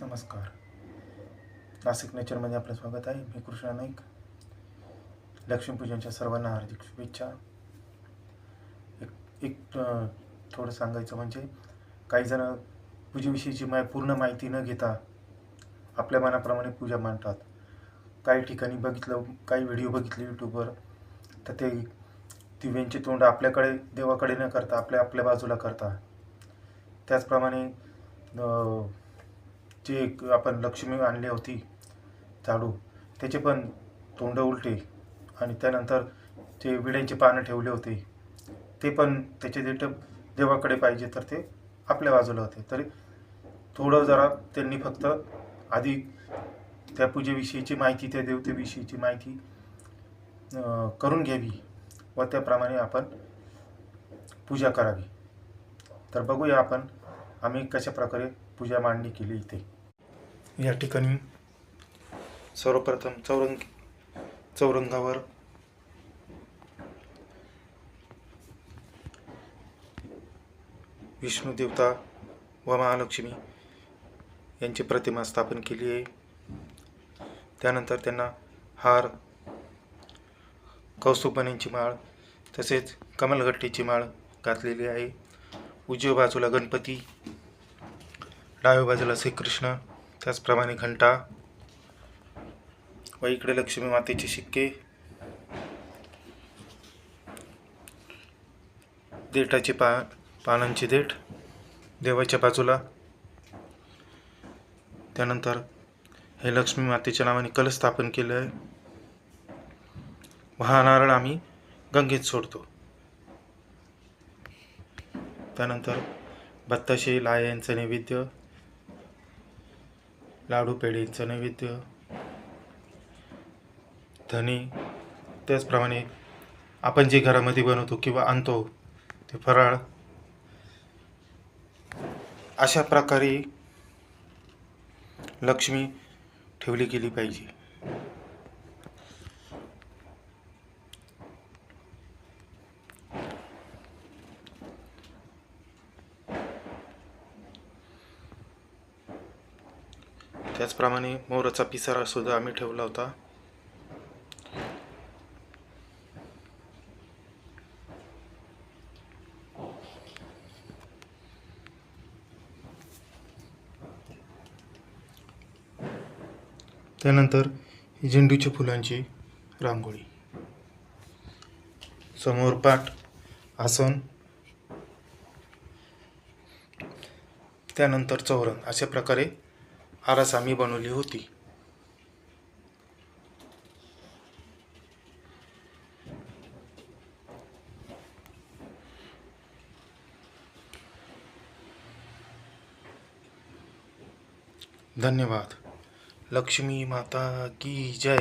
नमस्कार. नाशिक नेचरमध्ये आपलं स्वागत आहे. मी कृष्णा नाईक. लक्ष्मीपूजनच्या सर्वांना हार्दिक शुभेच्छा. एक एक थोडं सांगायचं म्हणजे काही जण पूजेविषयीची माय पूर्ण माहिती न घेता आपल्या मनाप्रमाणे पूजा मांडतात. काही ठिकाणी बघितलं काही व्हिडिओ बघितले यूट्यूबवर तर ते दिव्यांचे तोंड आपल्याकडे देवाकडे न करता आपल्या आपल्या बाजूला करता. त्याचप्रमाणे जे एक आपण लक्ष्मी आणली होती झाडू त्याचे पण तोंड उलटे आणि त्यानंतर जे विड्यांचे पानं ठेवले होते. ते पण त्याचे देठ देवाकडे पाहिजे तर ते आपल्या बाजूला होते. तरी थोडं जरा त्यांनी फक्त आधी त्या पूजेविषयीची माहिती त्या देवतेविषयीची माहिती करून घ्यावी व त्याप्रमाणे आपण पूजा करावी. तर बघूया आपण आम्ही कशा प्रकारे पूजा मांडणी केली इथे. या ठिकाणी सर्वप्रथम चौरंग चौरंगावर विष्णू देवता व महालक्ष्मी यांची प्रतिमा स्थापन केली आहे. त्यानंतर त्यांना हार कौस्तुभमण्यांची माळ तसेच कमलगट्टीची माळ घातलेली आहे. उजव्या बाजूला गणपती डाव्या बाजूला श्रीकृष्ण त्याचप्रमाणे घंटा व इकडे लक्ष्मी मातेचे शिक्के देठाचे पा पानांचे देठ देवाच्या बाजूला. त्यानंतर हे लक्ष्मी मातेच्या नावाने कलश स्थापन केलं आहे व हा नारळ आम्ही गंगेत सोडतो. त्यानंतर बत्ताशे लायांचं नैवेद्य लाडू पेढींचं नैवेद्य धने त्याचप्रमाणे आपण जे घरामध्ये बनवतो किंवा आणतो ते फराळ. अशा प्रकारे लक्ष्मी ठेवली गेली पाहिजे. त्याचप्रमाणे मोराचा पिसारा सुद्धा आम्ही ठेवला होता. त्यानंतर झेंडूच्या फुलांची रांगोळी. समोर पाठ आसन त्यानंतर चौरंग अशा प्रकारे आरास आम्ही बनवली होती. धन्यवाद. लक्ष्मी माता की जय.